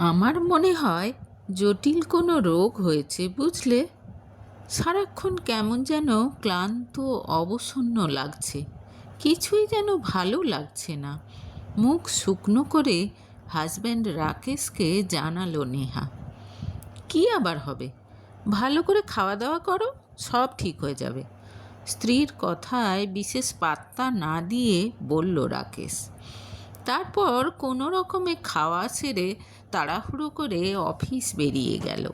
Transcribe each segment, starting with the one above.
আমার মনে হয় জটিল কোনো রোগ হয়েছে, বুঝলে? সারাক্ষণ কেমন যেন ক্লান্ত, অবসন্ন লাগছে। কিছুই যেন ভালো লাগছে না। মুখ শুকনো করে হাজব্যান্ড রাকেশকে জানালো নেহা। কি আবার হবে? ভালো করে খাওয়া দাওয়া করো, সব ঠিক হয়ে যাবে। স্ত্রীর কথায় বিশেষ পাত্তা না দিয়ে বলল রাকেশ। তারপর কোনো রকমে খাওয়া সেরে তাড়াহুড়ো করে অফিস বেরিয়ে গেল।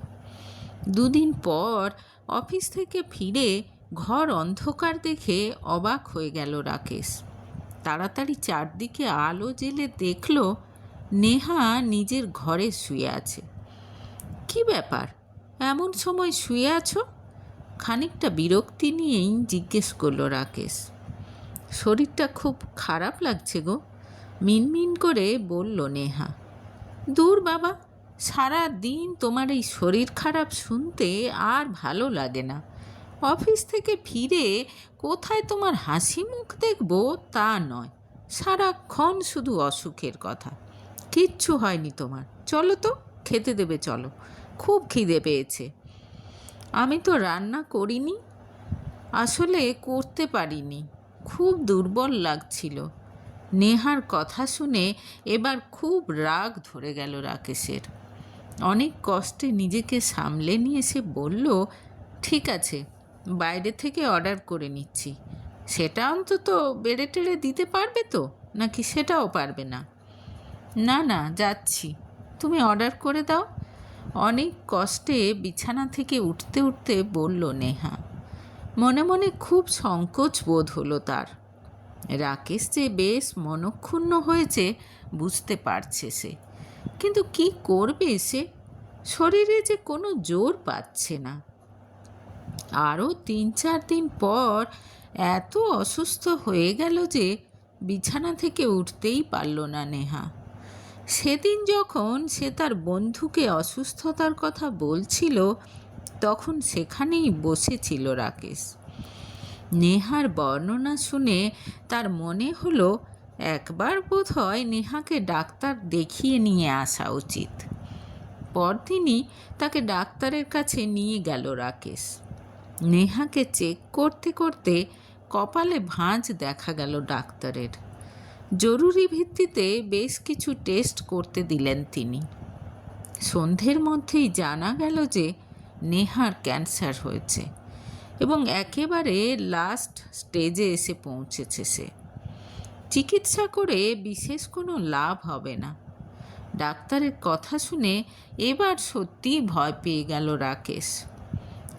দুদিন পর অফিস থেকে ফিরে ঘর অন্ধকার দেখে অবাক হয়ে গেল রাকেশ। তাড়াতাড়ি চারদিকে আলো জেলে দেখল নেহা নিজের ঘরে শুয়ে আছে। কি ব্যাপার? এমন সময় শুয়ে আছো? খানিকটা বিরক্তি নিয়েই জিজ্ঞেস করল রাকেশ। শরীরটা খুব খারাপ লাগছে গো। মিনমিন করে বলল, নেহা, দূর বাবা সারা দিন তোমার এই শরীর খারাপ শুনতে আর ভালো লাগে না। অফিস থেকে ফিরে কোথায় তোমার হাসি মুখ দেখব তা নয়। সারাক্ষণ শুধু অসুখের কথা। কিচ্ছু হয়নি তোমার। চলো তো, খেতে দেবে, চলো। খুব খিদে পেয়েছে। আমি তো রান্না করিনি। আসলে করতে পারিনি। খুব দুর্বল লাগছিল। নেহার কথা শুনে এবার খুব রাগ ধরে গেল রাকেশের। অনেক কষ্টে নিজেকে সামলে নিয়ে সে বলল, ঠিক আছে, বাইরে থেকে অর্ডার করে নিচ্ছি। সেটা অন্তত বেড়ে টেড়ে দিতে পারবে তো? নাকি সেটাও পারবে না? না না, যাচ্ছি। তুমি অর্ডার করে দাও। অনেক কষ্টে বিছানা থেকে উঠতে উঠতে বলল নেহা। মনে মনে খুব সংকোচ বোধ হলো তার। রাকেশ যে বেশ মনক্ষুণ্ণ হয়েছে, বুঝতে পারছে সে। কিন্তু কি করবে সে? শরীরে যে কোনো জোর পাচ্ছে না। আরও তিন চার দিন পর এত অসুস্থ হয়ে গেল যে বিছানা থেকে উঠতেই পারল না নেহা। সেদিন যখন সে তার বন্ধুকে অসুস্থতার কথা বলছিল, তখন সেখানেই বসেছিল রাকেশ। নেহার বর্ণনা শুনে তার মনে হলো, একবার বোধ হয় নেহাকে ডাক্তার দেখিয়ে নিয়ে আসা উচিত। পরদিনই তাকে ডাক্তারের কাছে নিয়ে গেল রাকেশ। নেহাকে চেক করতে করতে কপালে ভাঁজ দেখা গেল ডাক্তারের। জরুরি ভিত্তিতে বেশ কিছু টেস্ট করতে দিলেন তিনি। সন্ধ্যের মধ্যেই জানা গেল যে নেহার ক্যান্সার হয়েছে। এবং একেবারে লাস্ট স্টেজে এসে পৌঁছেছে সে। চিকিৎসা করে বিশেষ কোনো লাভ হবে না। ডাক্তারের কথা শুনে এবার সত্যিই ভয় পেয়ে গেল রাকেশ।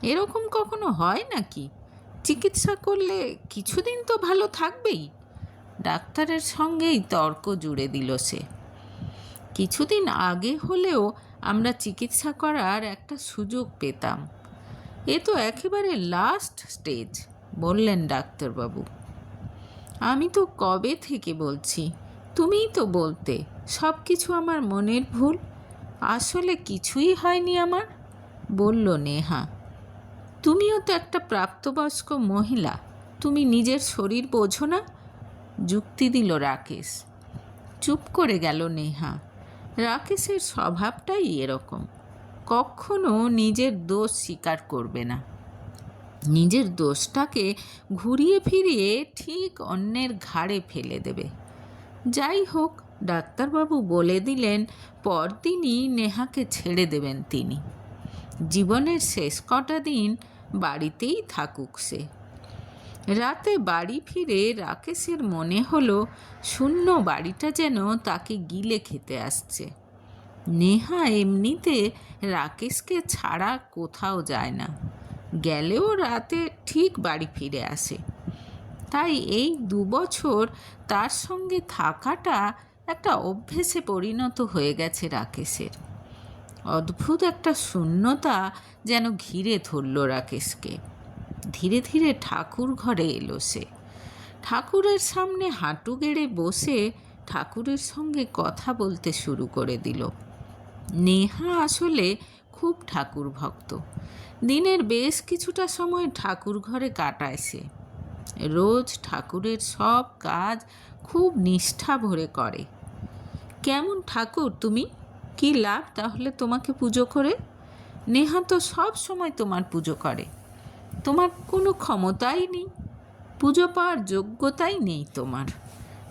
এরকম কখনো হয় নাকি? চিকিৎসা করলে কিছুদিন তো ভালো থাকবেই। ডাক্তারের সঙ্গেই তর্ক জুড়ে দিল সে। কিছুদিন আগে হলেও আমরা চিকিৎসা করার একটা সুযোগ পেতাম। এ তো একেবারে লাস্ট স্টেজ বললেন ডাক্তারবাবু। আমি তো কবে থেকে বলছি? তুমিই তো বলতে সব কিছু আমার মনের ভুল। আসলে কিছুই হয়নি আমার, বলল নেহা। তুমিও তো একটা প্রাপ্তবয়স্ক মহিলা, তুমি নিজের শরীর বোঝো না, যুক্তি দিল রাকেশ। চুপ করে গেল নেহা। রাকেশের স্বভাবটাই এরকম। কখনো নিজের দোষ স্বীকার করবে না। নিজের দোষটাকে ঘুরিয়ে ফিরিয়ে ঠিক অন্যের ঘাড়ে ফেলে দেবে। যাই হোক, ডাক্তারবাবু বলে দিলেন, পরদিনই নেহাকে ছেড়ে দেবেন তিনি। জীবনের শেষ কটা দিন বাড়িতেই থাকুক সে। রাতে বাড়ি ফিরে রাকেশের মনে হলো, শূন্য বাড়িটা যেন তাকে গিলে খেতে আসছে। নেহা এমনিতে রাকেশকে ছাড়া কোথাও যায় না। গেলেও রাতে ঠিক বাড়ি ফিরে আসে। তাই এই দু বছর তার সঙ্গে থাকাটা একটা অভ্যেসে পরিণত হয়ে গেছে রাকেশের। অদ্ভুত একটা শূন্যতা যেন ঘিরে ধরল রাকেশকে। ধীরে ধীরে ঠাকুর ঘরে এলো সে। ঠাকুরের সামনে হাঁটু গেড়ে বসে ঠাকুরের সঙ্গে কথা বলতে শুরু করে দিল। নেহা আসলে খুব ঠাকুর ভক্ত দিনের বেশ কিছুটা সময় ঠাকুর ঘরে কাটায় সে। রোজ ঠাকুরের সব কাজ খুব নিষ্ঠা ভরে করে। কেমন ঠাকুর তুমি? কি লাভ তাহলে তোমাকে পুজো করে? নেহা তো সব সময় তোমার পুজো করে। তোমার কোনো ক্ষমতাই নেই। পুজো পাওয়ার যোগ্যতাই নেই তোমার।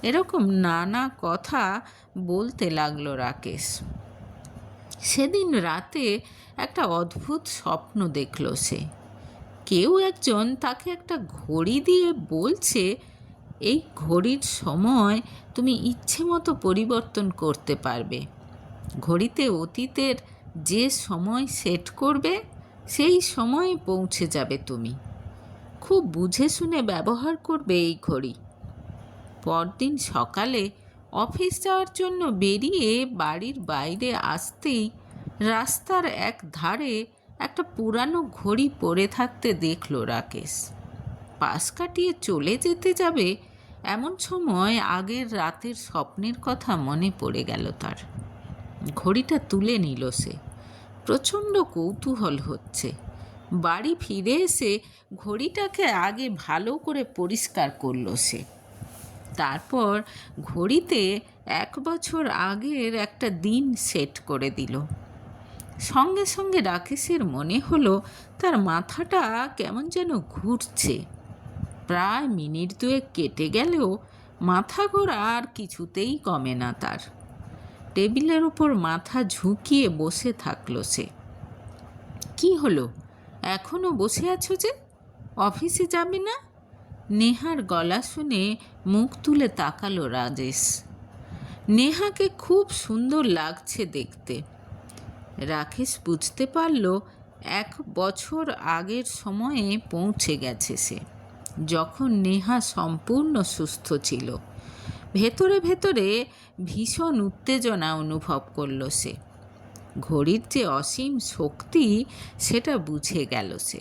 এরকম নানা কথা বলতে লাগল রাকেশ। সেদিন রাতে একটা অদ্ভুত স্বপ্ন দেখল সে। কেউ একজন তাকে একটা ঘড়ি দিয়ে বলছে, এই ঘড়ির সময় তুমি ইচ্ছে মতো পরিবর্তন করতে পারবে। ঘড়িতে অতীতের যে সময় সেট করবে, সেই সময়ে পৌঁছে যাবে তুমি। খুব বুঝে শুনে ব্যবহার করবে এই ঘড়ি। পরদিন সকালে অফিস যাওয়ার জন্য বেরিয়ে বাড়ির বাইরে আসতেই রাস্তার এক ধারে একটা পুরানো ঘড়ি পড়ে থাকতে দেখল রাকেশ। পাশ কাটিয়ে চলে যেতে যাবে এমন সময় আগের রাতের স্বপ্নের কথা মনে পড়ে গেল তার। ঘড়িটা তুলে নিল সে। প্রচণ্ড কৌতূহল হচ্ছে। বাড়ি ফিরে এসে ঘড়িটাকে আগে ভালো করে পরিষ্কার করল সে। তারপর ঘড়িতে এক বছর আগের একটা দিন সেট করে দিল। সঙ্গে সঙ্গে রাকেশের মনে হলো তার মাথাটা কেমন যেন ঘুরছে। প্রায় মিনিট দুয়েক কেটে গেলেও মাথা ঘোরা আর কিছুতেই কমে না তার। টেবিলের উপর মাথা ঝুঁকিয়ে বসে থাকল সে। কি হলো? এখনও বসে আছো যে? অফিসে যাবে না? নেহার গলা শুনে মুখ তুলে তাকালো রাজেশ। নেহাকে খুব সুন্দর লাগছে দেখতে। রাকেশ বুঝতে পারল এক বছর আগের সময়ে পৌঁছে গেছে সে, যখন নেহা সম্পূর্ণ সুস্থ ছিল। ভেতরে ভেতরে ভীষণ উত্তেজনা অনুভব করল সে। ঘড়ির যে অসীম শক্তি, সেটা বুঝে গেল সে।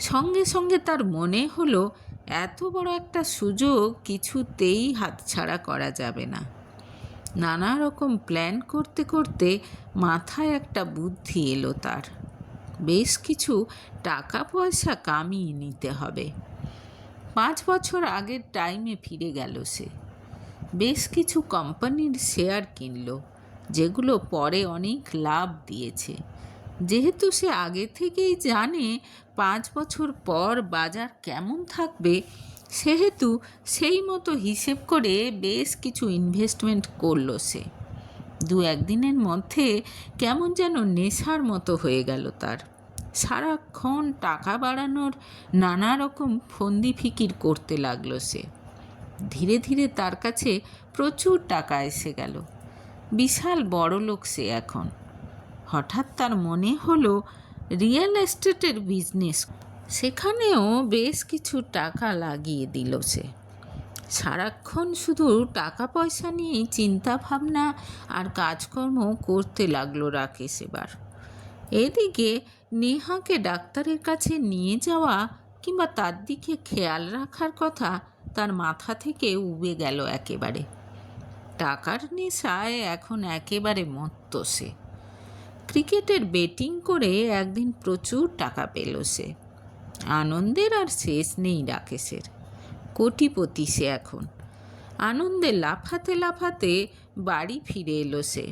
সঙ্গে সঙ্গে তার মনে হলো এত বড় একটা সুযোগ কিছুতেই হাতছাড়া করা যাবে না। নানা রকম প্ল্যান করতে করতে মাথায় একটা বুদ্ধি এলো তার। বেশ কিছু টাকা পয়সা কামিয়ে নিতে হবে। পাঁচ বছর আগের টাইমে ফিরে গেল সে। বেশ কিছু কোম্পানির শেয়ার কিনল, যেগুলো পরে অনেক লাভ দিয়েছে। যেহেতু সে আগে থেকেই জানে পাঁচ বছর পর বাজার কেমন থাকবে, সেহেতু সেই মতো হিসেব করে বেশ কিছু ইনভেস্টমেন্ট করল সে। দু একদিনের মধ্যে কেমন যেন নেশার মতো হয়ে গেল তার। সারাক্ষণ টাকা বাড়ানোর নানা রকম ফন্দি ফিকির করতে লাগল সে। ধীরে ধীরে তার কাছে প্রচুর টাকা এসে গেল। বিশাল বড় লোক সে এখন। হঠাৎ তার মনে হলো রিয়েল এস্টেটের বিজনেস। সেখানেও বেশ কিছু টাকা লাগিয়ে দিল সে। সারাক্ষণ শুধু টাকা পয়সা নিয়েই চিন্তা ভাবনা আর কাজকর্ম করতে লাগল রাকেশ এবার। এদিকে নেহাকে ডাক্তারের কাছে নিয়ে যাওয়া কিংবা তার দিকে খেয়াল রাখার কথা তার মাথা থেকে উবে গেল একেবারে। টাকার নেশায় এখন একেবারে মত্ত সে। ক্রিকেটের ব্যাটিং করে একদিন প্রচুর টাকা পেল সে। আনন্দের আর শেষ নেই রাকেশের। কোটিপতি সে এখন। আনন্দে লাফাতে লাফাতে বাড়ি ফিরে এলো সে।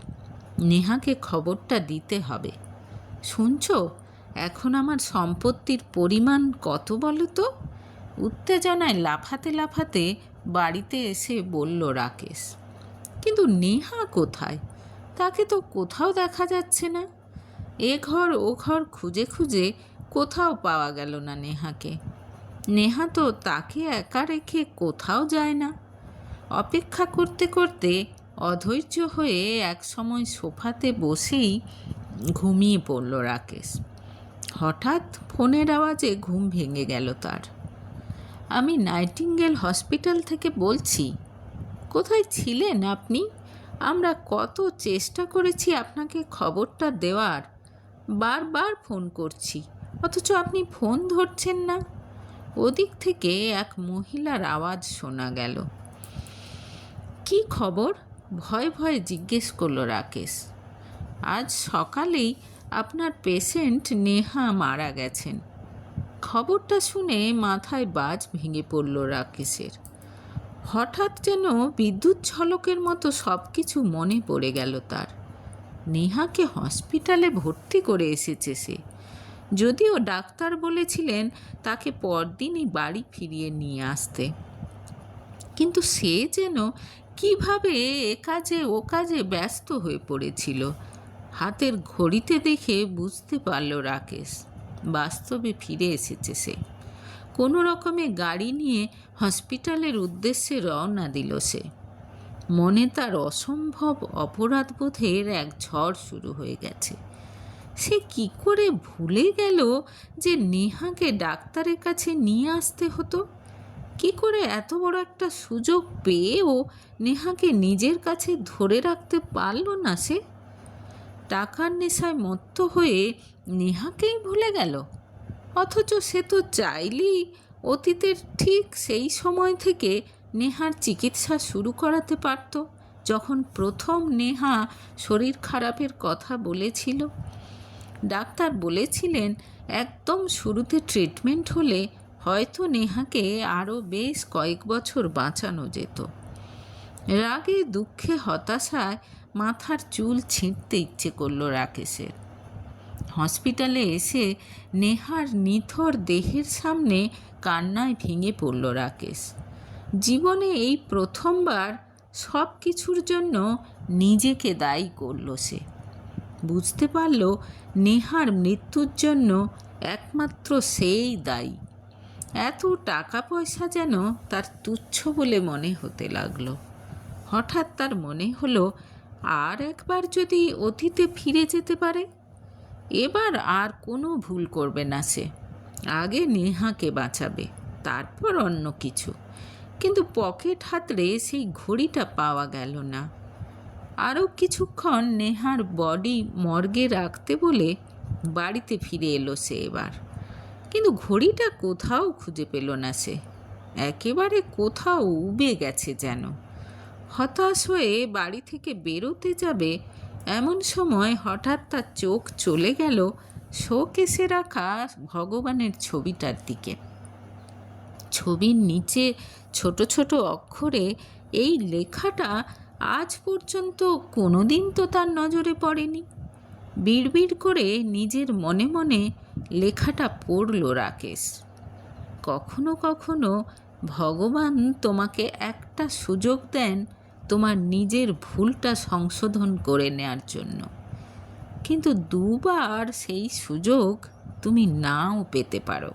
নেহাকে খবরটা দিতে হবে। শুনছ? এখন আমার সম্পত্তির পরিমাণ কত বলো তো? উত্তেজনায় লাফাতে লাফাতে বাড়িতে এসে বলল রাকেশ, কিন্তু নেহা কোথায়? তাকে তো কোথাও দেখা যাচ্ছে না। এ ঘর ও ঘর খুঁজে খুঁজে কোথাও পাওয়া গেল না নেহাকে। নেহা তো তাকে একা রেখে কোথাও যায় না। অপেক্ষা করতে করতে অধৈর্য হয়ে এক সময় সোফাতে বসেই ঘুমিয়ে পড়ল রাকেশ। হঠাৎ ফোনের আওয়াজে ঘুম ভেঙে গেল তার। আমি নাইটিঙ্গেল হসপিটাল থেকে বলছি, কোথায় ছিলেন আপনি? আমরা কত চেষ্টা করেছি আপনাকে খবরটা দেওয়ার। বারবার ফোন করছি। অথচ আপনি ফোন ধরছেন না। ওদিক থেকে এক মহিলার আওয়াজ শোনা গেল। কি খবর? ভয় ভয়ে জিজ্ঞেস করল রাকেশ। আজ সকালেই আপনার পেশেন্ট নেহা মারা গেছেন। খবরটা শুনে মাথায় বাজ ভেঙে পড়ল রাকেশের। হঠাৎ যেন বিদ্যুৎ ঝলকের মতো সব কিছু মনে পড়ে গেল তার। নেহাকে হসপিটালে ভর্তি করে এসেছে সে। যদিও ডাক্তার বলেছিলেন তাকে পরদিনই বাড়ি ফিরিয়ে নিয়ে আসতে। কিন্তু সে যেন কীভাবে এ কাজে ও কাজে ব্যস্ত হয়ে পড়েছিল, হাতের ঘড়িতে দেখে বুঝতে পারল রাকেশ। বাস্তবে ফিরে এসেছে সে। কোনো রকমে গাড়ি নিয়ে হসপিটালের উদ্দেশ্যে রওনা দিল সে। মনে তার অসম্ভব অপরাধবোধের এক ঝড় শুরু হয়ে গেছে। সে কি করে ভুলে গেল যে নেহাকে ডাক্তারের কাছে নিয়ে আসতে হতো? কি করে এত বড় একটা সুযোগ পেয়েও নেহাকে নিজের কাছে ধরে রাখতে পারল না সে? টাকার নেশায় মত্ত হয়ে নেহাকেই ভুলে গেল। অথচ সে তো চাইলেই অতীতের ঠিক সেই সময় থেকে নেহার চিকিৎসা শুরু করাতে পারত, যখন প্রথম নেহা শরীর খারাপের কথা বলেছিল। ডাক্তার বলেছিলেন, একদম শুরুতে ট্রিটমেন্ট হলে হয়তো নেহাকে আরও বেশ কয়েক বছর বাঁচানো যেত। রাগে দুঃখে হতাশায় মাথার চুল ছিঁড়তে ইচ্ছে করল রাকেশের। হসপিটালে এসে নেহার নিথর দেহের সামনে কান্নায় ভেঙে পড়ল রাকেশ। জীবনে এই প্রথমবার সব কিছুর জন্য নিজেকে দায়ী করল সে। বুঝতে পারল নেহার মৃত্যুর জন্য একমাত্র সেই দায়ী। এত টাকা পয়সা যেন তার তুচ্ছ বলে মনে হতে লাগল। হঠাৎ তার মনে হলো, আর একবার যদি অতীতে ফিরে যেতে পারে? এবার আর কোনো ভুল করবে না সে। আগে নেহাকে বাঁচাবে, তারপর অন্য কিছু। কিন্তু পকেট হাতড়ে সেই ঘড়িটা পাওয়া গেল না। আরও কিছুক্ষণ নেহার বডি মর্গে রাখতে বলে বাড়িতে ফিরে এলো সে এবার। কিন্তু ঘড়িটা কোথাও খুঁজে পেল না সে। একেবারে কোথাও উবে গেছে যেন। হতাশ হয়ে বাড়ি থেকে বেরোতে যাবে এমন সময় হঠাৎ তার চোখ চলে গেল শোকেসে রাখা ভগবানের ছবিটার দিকে। ছবির নিচে ছোট ছোট অক্ষরে এই লেখাটা আজ পর্যন্ত কোনো দিন তো তার নজরে পড়েনি। বিড়বিড় করে নিজের মনে মনে লেখাটা পড়ল রাকেশ। কখনো কখনো ভগবান তোমাকে একটা সুযোগ দেন তোমার নিজের ভুলটা সংশোধন করে নেয়ার জন্য। কিন্তু দুবার সেই সুযোগ তুমি নাও পেতে পারো।